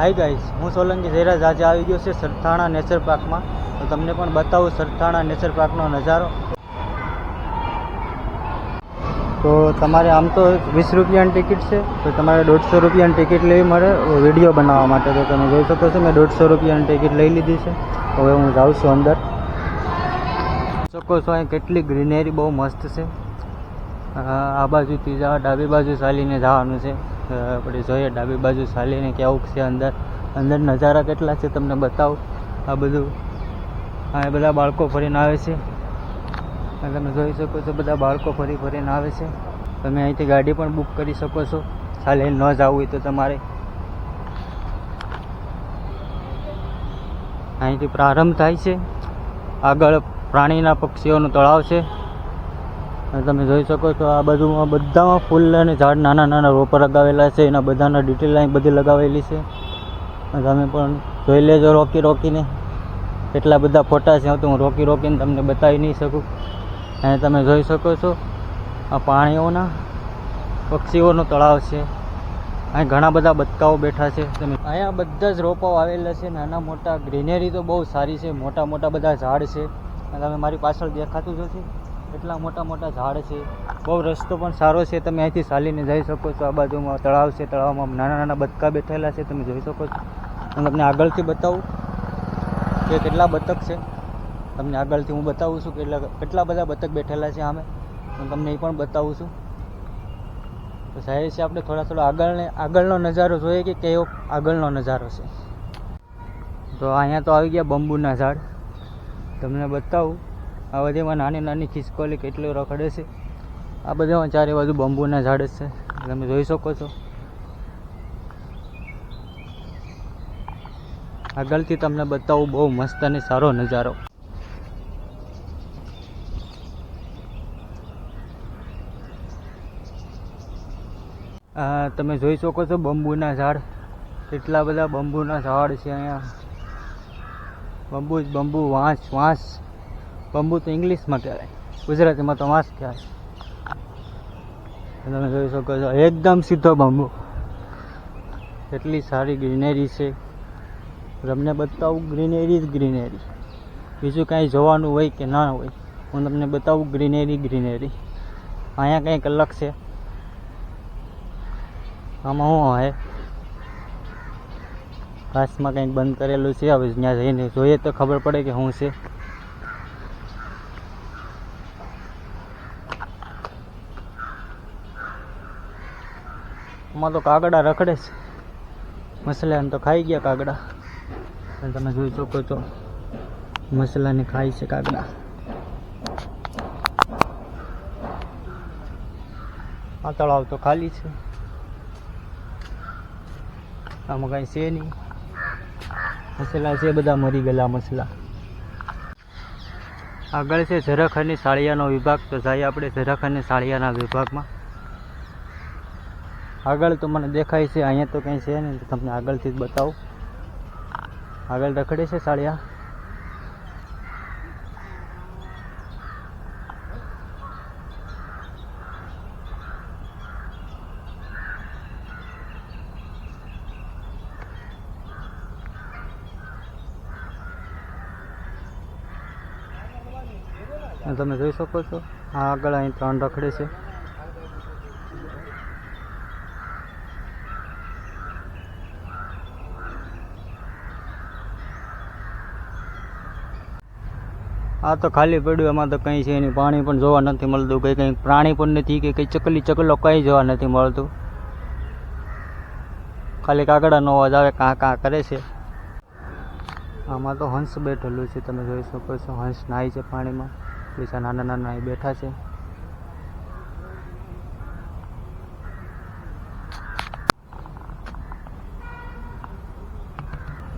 Hi guys હું સોલંકી જયરાજ આજે આવી ગયો છે સરથાણા નેચર પાર્કમાં. તો તમને પણ બતાવું સરથાણા નેચર પાર્કનો નજારો. તો તમારે આમ તો વીસ રૂપિયાની ટિકિટ છે, તો તમારે દોઢસો રૂપિયાની ટિકિટ લેવી મળે વીડિયો બનાવવા માટે. તો તમે જોઈ શકો છો, મેં દોઢસો રૂપિયાની ટિકિટ લઈ લીધી છે. હવે હું જાઉં છું અંદર. શકો છો, અહીં કેટલી ગ્રીનરી બહુ મસ્ત છે. આ બાજુથી જવા ડાબી બાજુ ચાલીને જવાનું છે. આપણે જોઈએ ડાબી બાજુ ચાલીને કેવું છે અંદર. અંદર નજારા કેટલા છે તમને બતાવું? આ બધું. આ બધા બાળકો ફરીને આવે છે. તમે જોઈ શકો છો બધા બાળકો ફરી ફરીને આવે છે. તમે અહીંથી ગાડી પણ બુક કરી શકો છો. ચાલીને ન જવું હોય તો તમારે. અહીંથી પ્રારંભ થાય છે. આગળ પ્રાણીના પક્ષીઓનું તળાવ છે. અને તમે જોઈ શકો છો આ બાજુમાં બધામાં ફૂલ અને ઝાડ નાના નાના રોપ લગાવેલા છે. એના બધાના ડિટેલ અહીં બધી લગાવેલી છે. અને તમે પણ જોઈ લેજો રોકી રોકીને. કેટલા બધા ફોટા છે તો હું રોકી રોકીને તમને બતાવી નહીં શકું. અને તમે જોઈ શકો છો આ પાણીઓના, પક્ષીઓનો તળાવ છે. અહીં ઘણા બધા બતકાઓ બેઠા છે. તમે અહીંયા બધા જ રોપાઓ આવેલા છે. નાના મોટા ગ્રીનરી તો બહુ સારી છે. મોટા મોટા બધા ઝાડ છે. તમે મારી પાછળ દેખાતું જ હશે. એટલા મોટા મોટા ઝાડ છે. બહુ રસ્તો પણ સારો છે. તમે અહીંથી ચાલીને જઈ શકો છો. આ બાજુમાં તળાવ છે. તળાવમાં નાના નાના બતકા બેઠેલા છે. તમે જોઈ શકો છો. હું તમને આગળથી બતાવું કે કેટલા બતક છે. તમને આગળથી હું બતાવું છું કેટલા કેટલા બધા બતક બેઠેલા છે આમે. હું તમને એ પણ બતાવું છું. તો સાહેબ છે આપણે થોડા થોડા આગળને આગળનો નજારો જોઈએ કે કયો આગળનો નજારો છે. તો અહીંયા તો આવી ગયા બંબુના ઝાડ. તમને બતાવું આ બધીમાં નાની નાની ખિસકોલી કેટલી રખડે છે. આ બધામાં ચારે બાજુ બંબુના ઝાડ છે. તમે જોઈ શકો છો. આગળથી તમને બતાવું બહુ મસ્ત અને સારો નજારો. તમે જોઈ શકો છો બંબુના ઝાડ. કેટલા બધા બંબુના ઝાડ છે અહીંયા. બંબુ જ બંબુ, વાંસ વાંસ. બંબુ તો ઇંગ્લિશમાં કહેવાય. ગુજરાતીમાં તો વાંસ કહેવાય. તમે જોઈ શકો છો, એકદમ સીધો બંબુ. કેટલી સારી ગ્રીનરી છે. તમને બતાવું, ગ્રીનરી જ ગ્રીનરી. બીજું કાંઈ જોવાનું હોય કે ના હોય, હું તમને બતાવું ગ્રીનરી ગ્રીનરી. અહીંયા કંઈક અલગ છે. આમાં શું હોય? ઘાસમાં કંઈક બંધ કરેલું છે, હવે ત્યાં જઈને જોઈએ તો ખબર પડે કે શું છે. આમાં તો કાગડા રખડે છે. મસલાને તો ખાઈ ગયા કાગડા. તમે જોઈ શકો છો, મસલાને ખાય છે કાગડા. આ તળાવ તો ખાલી છે. આમાં કાંઈ છે નહીં. મસલા છે બધા, મરી ગયેલા મસલા. આગળ છે ઝરખ અને સાળિયાનો વિભાગ. તો જઈએ આપણે ઝરખ અને સાળિયાના વિભાગમાં. આગળ તો મને દેખાય છે, અહીંયા તો કંઈ છે નહીં. તો તમને આગળથી જ બતાવું. આગળ રખડે છે સાળિયા. અને તમે જોઈ શકો છો, આ આગળ અહીં ત્રણ રખડે છે. આ તો ખાલી પડ્યું, એમાં તો કંઈ છે નહીં. પાણી પણ જોવા નથી મળતું, કંઈ કંઈ પ્રાણી પણ નથી કે કંઈ ચકલી ચકલો કંઈ જોવા નથી મળતું. ખાલી કાગડાનો અવાજ આવે, કાં કાં કરે છે. આમાં તો હંસ બેઠેલું છે, તમે જોઈ શકો છો. હંસ નાય છે પાણીમાં. બીજા નાના નાના બેઠા છે.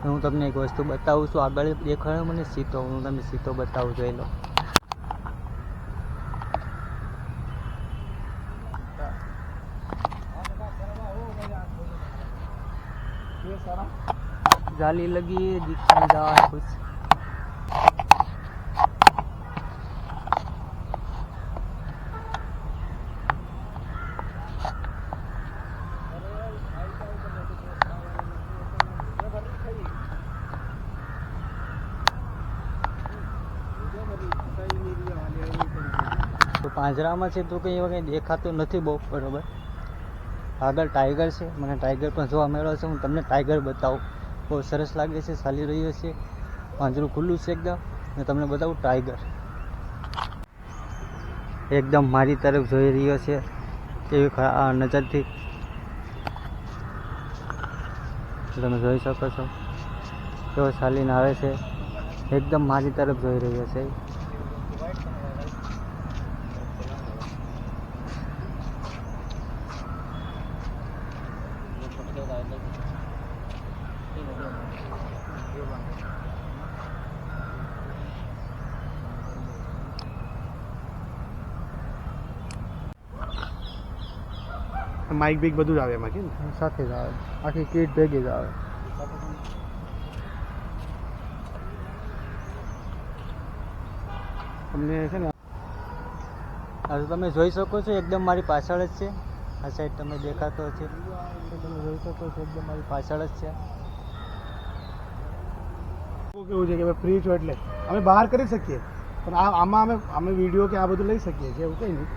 હું તમને એક વસ્તુ બતાવું છું આગળ દેખાડ્યો મને સીતો હું તમને સીતો બતાવું જોઈ લો जाली लगी है दिख नहीं रहा है कुछ પાંજરામાં છે તો કંઈ કંઈ દેખાતું નથી બહુ, બરાબર? આગળ ટાઈગર છે, મને ટાઈગર પણ જોવા મળ્યો છે, હું તમને ટાઈગર બતાવું. બહુ સરસ લાગે છે, ચાલી રહ્યો છે. પાંજરું ખુલ્લું છે એકદમ. ને તમને બતાવું ટાઈગર. એકદમ મારી તરફ જોઈ રહ્યો છે, એવી નજરથી. તમે જોઈ શકો છો. કેવો ચાલીને આવે છે. એકદમ મારી તરફ જોઈ રહ્યો છે. માઇક બીક બધું જ આવે એમાં કે ને સાથે જ આવે. આખી કીટ ભેગી જ આવે. તમને છે ને આજે તો તમે જોઈ શકો છો એકદમ મારી પાછળ જ છે. આ સાઈડ તમે દેખાતો છે તમે જોઈ શકો છો એકદમ મારી પાછળ જ છે. એવું કેવું છે કે ભાઈ ફ્રી છો એટલે? અમે બહાર કરી શકીએ. પણ આ આમાં અમે અમે વીડિયો કે આ બધું લઈ શકીએ છીએ એવું કંઈ નહીં.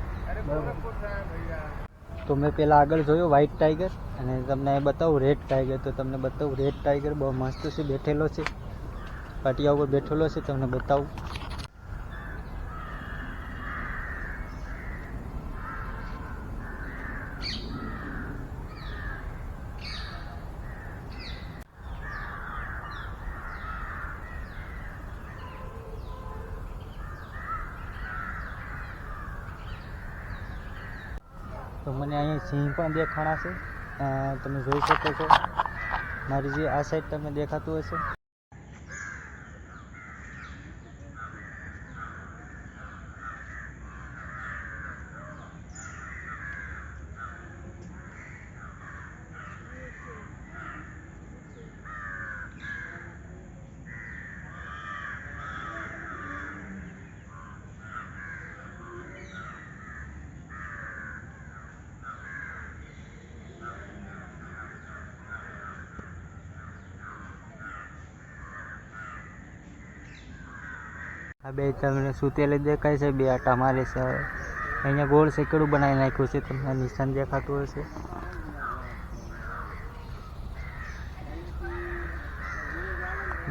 બરાબર તો મેં પહેલાં આગળ જોયો વ્હાઇટ ટાઈગર અને તમને બતાવું રેડ ટાઈગર તો તમને બતાવું રેડ ટાઈગર બહુ મસ્ત છે, બેઠેલો છે. પાટિયા ઉપર બેઠેલો છે, તમને બતાવું. તો મને અહીંયા સિંહ પણ દેખાણા છે. તમે જોઈ શકો છો. મારી જે આ સાઈડ તમને દેખાતું હશે. આ બે તમને સુતેલી દેખાય છે, બે આટા મારે છે. અહીંયા ગોળ સેકડું બનાવી નાખ્યું છે, તમને નિશાન દેખાતું હશે.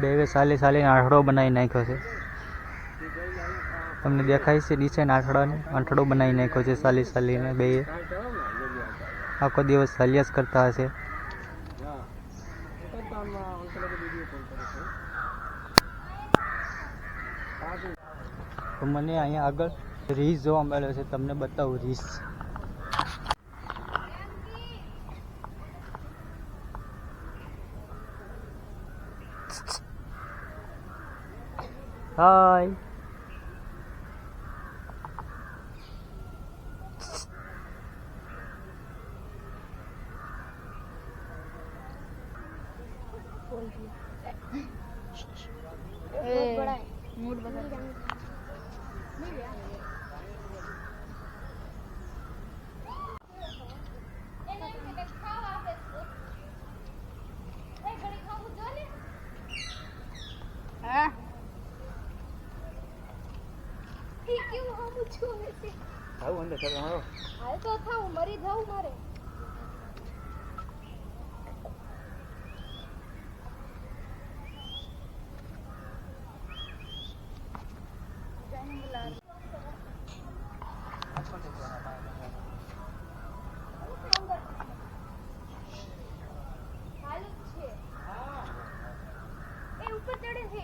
બે બે સાલી સાલીને આઠડો બનાવી નાખ્યો છે. તમને દેખાય છે નિશાન આઠડાને, આઠડો બનાવી નાખ્યો છે સાલી સાલીને બે. આખો દિવસ સાલિયા કરતા હશે. તો મને અહીંયા આગળ રીસ જોવા મળ્યો છે તમને બતાવું રીસ. હાય કેવું નથી આવું અંદર ચાલો હાલ તો થાવ મરી જાવ મારે હાલ જ છે એ ઉપર ચડે છે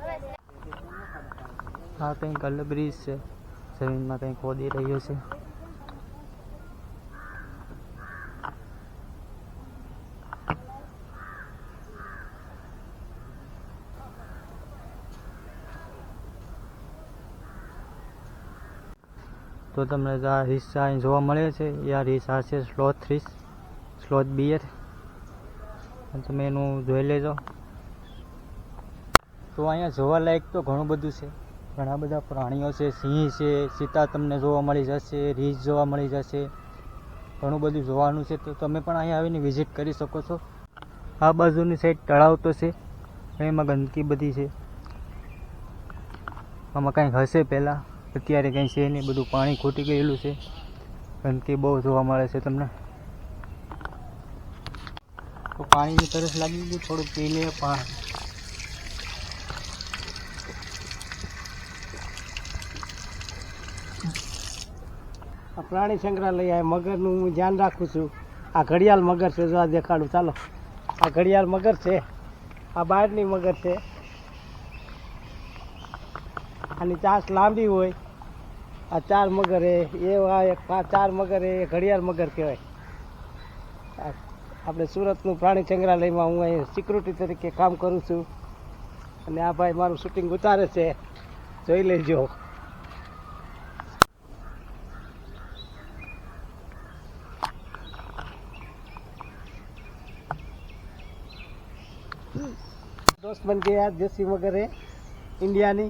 હવે આ કંઈક અલગ બ્રિજ છે. જમીનમાં કંઈક ખોદી રહ્યો છે. તો તમને આ હિસ્સા અહીં જોવા મળે છે. એ આ રીસ છે સ્લોથ રીસ સ્લોથ બિયર. તમે એનું જોઈ લેજો. તો અહીંયા જોવાલાયક તો ઘણું બધું છે. ઘણા બધા પ્રાણીઓ છે, સિંહ છે, સીતા તમને જોવા મળી જશે રીંછ જોવા મળી જશે, ઘણું બધું જોવાનું છે, તો તમે પણ અહીંયા આવીને વિઝિટ કરી શકો છો. આ બાજુની સાઈડ તળાવ તો છે એમાં ગંદકી બધી છે. આમાં કંઈક હશે પહેલાં, અત્યારે કંઈ છે નહીં, બધું પાણી ખૂટી ગયેલું છે. ગંદકી બહુ જોવા મળે છે તમને. તો પાણીની તરસ લાગી ગઈ, થોડુંક પી લે પાણી. પ્રાણી સંગ્રહાલય મગરનું હું ધ્યાન રાખું છું. આ ઘડિયાળ મગર છે, જો આ દેખાડું, ચાલો. આ ઘડિયાળ મગર છે. આ બહારની મગર છે. આની ચાસ લાંબી હોય. આ ચાર મગર એ એવા એક પાંચ ચાર મગર એ ઘડિયાળ મગર કહેવાય. આપણે સુરતનું પ્રાણી સંગ્રહાલયમાં હું અહીં સિક્યુરિટી તરીકે કામ કરું છું. અને આ ભાઈ મારું શૂટિંગ ઉતારે છે. જોઈ લેજો. दोस्त बन गया देसी मगर है इंडियानी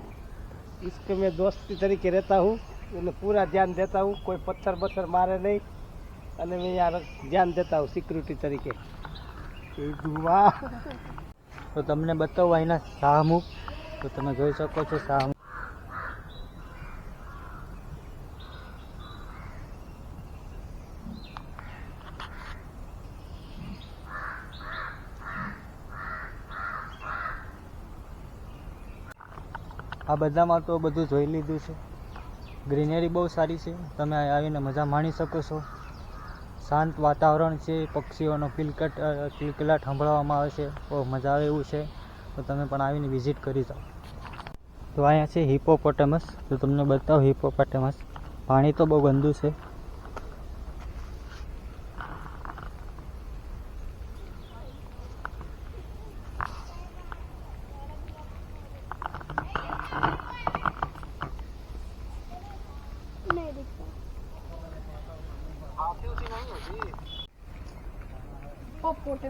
इसके मैं दोस्ती तरीके रहता हूँ उन्हें पूरा ध्यान देता हूँ कोई पत्थर पत्थर मारे नहीं અને મેં યાર ધ્યાન દેતા હું સિક્યુરિટી તરીકે વાહ તો તમને બતાવું અહીંના શાહમુખ તો તમે જોઈ શકો છો શાહમુખ આ બધામાં તો બધું જોઈ લીધું છે. ગ્રીનરી બહુ સારી છે. તમે આવીને મજા માણી શકો છો. શાંત વાતાવરણ છે, પક્ષીઓનો કિલકટ કિલકલાટ સંભળાવવામાં આવે છે. બહુ મજા આવે એવું છે. તો તમે પણ આવીને વિઝિટ કરી જાઓ. તો અહીંયા છે હિપોપોટેમસ તો તમને બતાવો હિપોપોટેમસ પાણી તો બહુ ગંદુ છે.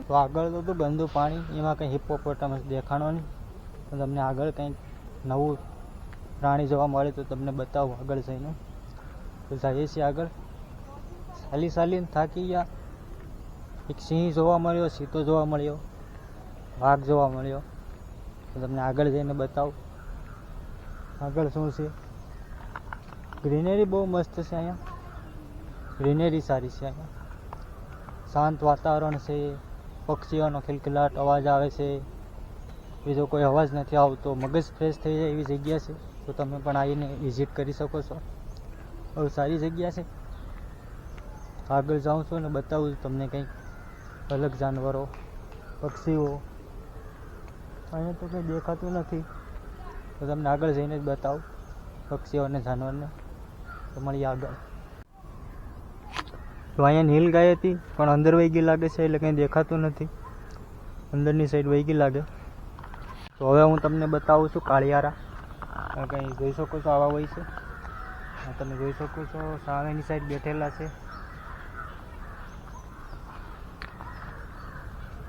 તો આગળ તો હતું ગંદુ પાણી, એમાં કંઈ હિપ્પોપોટેમસ દેખાણો નહીં. તો તમને આગળ કંઈક નવું પ્રાણી જોવા મળે તો તમને બતાવું આગળ જઈને. તો જઈએ છીએ આગળ. સાલી સાલીને થાકી ગયા. એક સિંહ જોવા મળ્યો, સીતો જોવા મળ્યો, વાઘ જોવા મળ્યો. તો તમને આગળ જઈને બતાવું. આગળ શું છે? ગ્રીનરી બહુ મસ્ત છે અહીંયા. ગ્રીનરી સારી છે અહીંયા. શાંત વાતાવરણ છે, પક્ષીઓનો ખિલખિલાટ અવાજ આવે છે. બીજો કોઈ અવાજ નથી આવતો. મગજ ફ્રેશ થઈ જાય એવી જગ્યા છે, તો તમે પણ આવીને વિઝિટ કરી શકો છો. બહુ સારી જગ્યા છે. આગળ જાઉં છું ને બતાવું છું તમને કંઈક અલગ જાનવરો, પક્ષીઓ. અહીંયા તો કંઈ દેખાતું નથી. તો તમને આગળ જઈને જ બતાવું, પક્ષીઓ અને જાનવરને. તો મળીએ આગળ. તો અહીંયા નીલ ગાય હતી, પણ અંદર વહી લાગે છે એટલે કંઈ દેખાતું નથી. અંદરની સાઈડ વહી લાગે. તો હવે હું તમને બતાવું છું કાળિયારા. કંઈ જોઈ શકો છો આવા હોય છે. તમે જોઈ શકો છો સામેની સાઈડ બેઠેલા છે.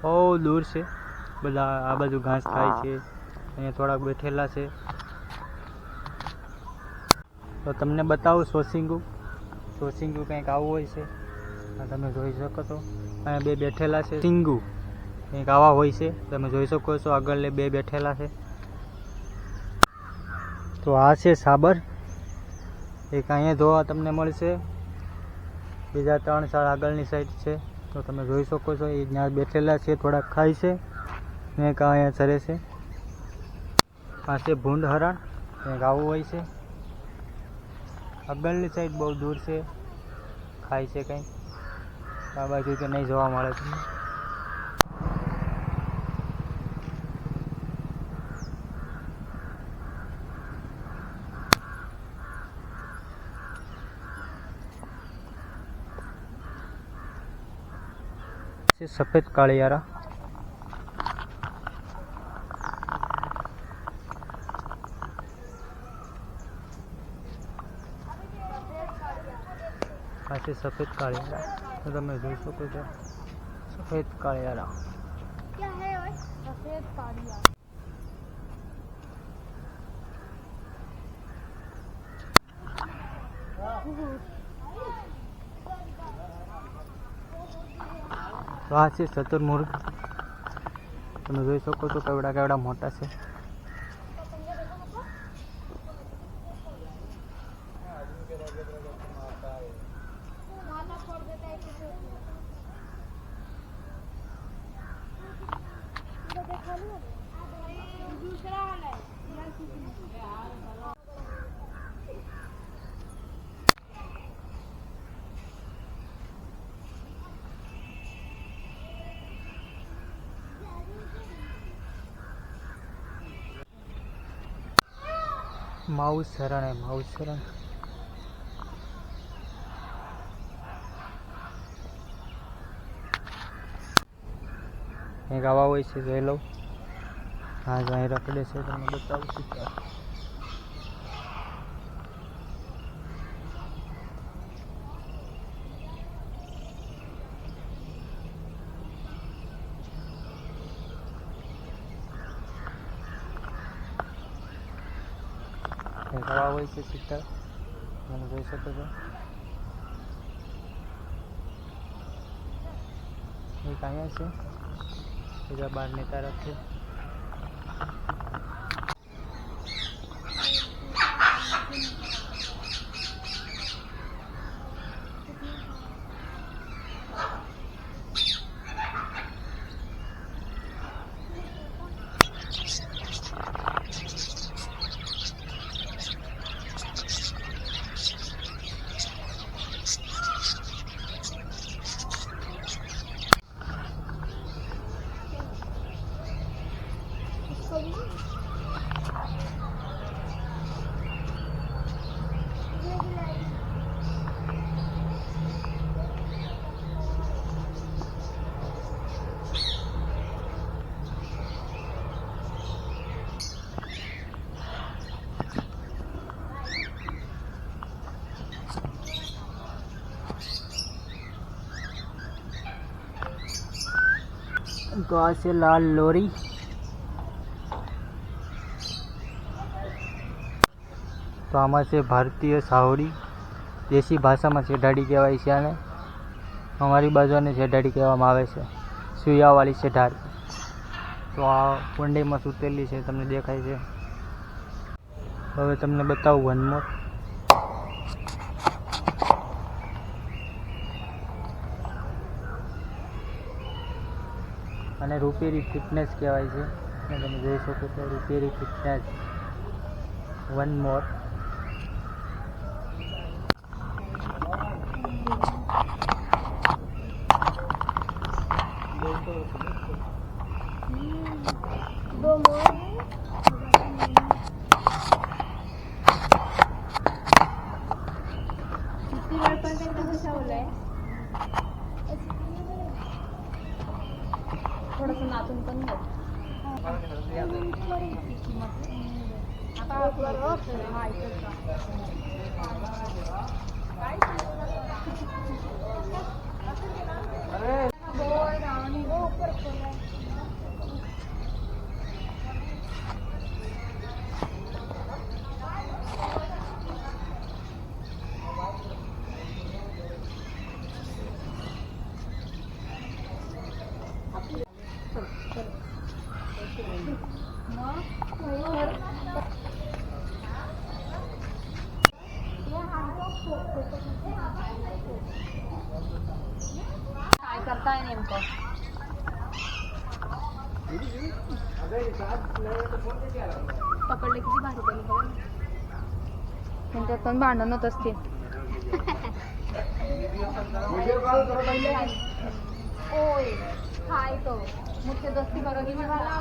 બહુ દૂર છે. બધા આ બાજુ ઘાસ ખાય છે. અહીંયા થોડાક બેઠેલા છે. તો તમને બતાવું સોસિંગુ સોસિંગુ કંઈક આવું હોય છે. તમે જોઈ શકો છો. અહીંયા બે બેઠેલા છે. સિંગુ. કંઈક આવા હોય છે. તમે જોઈ શકો છો આગળ બે બેઠેલા છે. તો આ છે સાબર. એક અહીંયા જોવા તમને મળશે. બીજા ત્રણ ચાર આગળની સાઈડ છે. તો તમે જોઈ શકો છો એ જ્યાં બેઠેલા છે, થોડાક ખાય છે. ને એક અહીંયા ચરે છે. છે ભૂંડ હરણ. કંઈક આવું હોય છે. આગળની સાઈડ બહુ દૂર છે. ખાય છે કંઈ. આ બાજુ તો નહીં જોવા મળે તમને? છે સફેદ કાળિયારા. આ છે સફેદ કાળિયારા. તો તમે જોઈ શકો છો. સફેદ કાળિયારા. સફેદ કાળિયારા આ છે ચતુર્મુર્ગ તમે જોઈ શકો છો કેવડા કેવડા મોટા છે. માઉસ શરણ હે માઉસ શરણ કંઈક આવા હોય છે, જોઈ લઉં. હા અહીં રખડે છે તમને બતાવું છું ત્યાં. કંઈક આવા હોય છે ચિત્ર તમે જોઈ શકો છો. એક અહીંયા છે. બીજા બહારની તરફ છે તો આ છે, લાલ લોરી. તો આમાં છે ભારતીય સાવડી દેશી ભાષામાં શેઢાડી કહેવાય છે આને. અમારી બાજુને શેઢાડી કહેવામાં આવે છે. સુયાવાળી શેઢાડી. તો આ કુંડીમાં સૂતેલી છે, તમને દેખાય છે. હવે તમને બતાવું વન અને રૂપેરી ફિટનેસ કહેવાય છે. તમે જોઈ શકો છો રૂપેરી ફિટનેસ વન મોર અરે બોલ રાવણી ઉપર ખોલાય पकडले किती भारी त्याने बघा त्यांच्यात पण भांडण होत असतील ओय काय तो. मुख्य दस्ती बघा किती बोलताय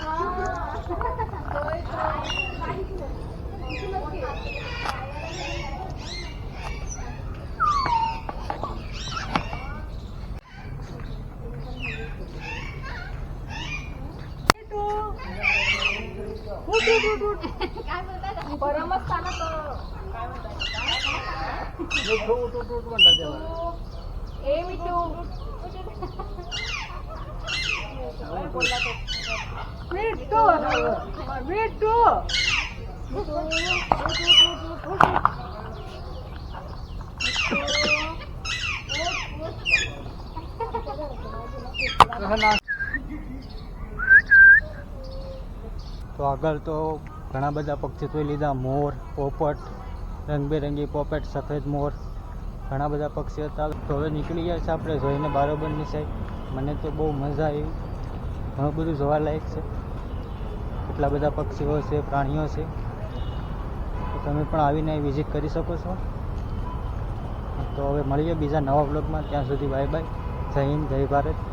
ए मिठू मिठू मिठू તો આગળ તો ઘણા બધા પક્ષી જોઈ લીધા. મોર, પોપટ, રંગબેરંગી પોપટ, સફેદ મોર, ઘણા બધા પક્ષી હતા. તો હવે નીકળી ગયા છે આપણે જોઈને બારોબરની સાઈડ મને તો બહુ મજા આવી. ઘણું બધું જોવાલાયક છે. કેટલા બધા પક્ષીઓ છે, પ્રાણીઓ છે. તો તમે પણ આવીને વિઝિટ કરી શકો છો. તો હવે મળીએ બીજા નવા બ્લોગમાં ત્યાં સુધી બાય બાય જય હિન્દ, જય ભારત.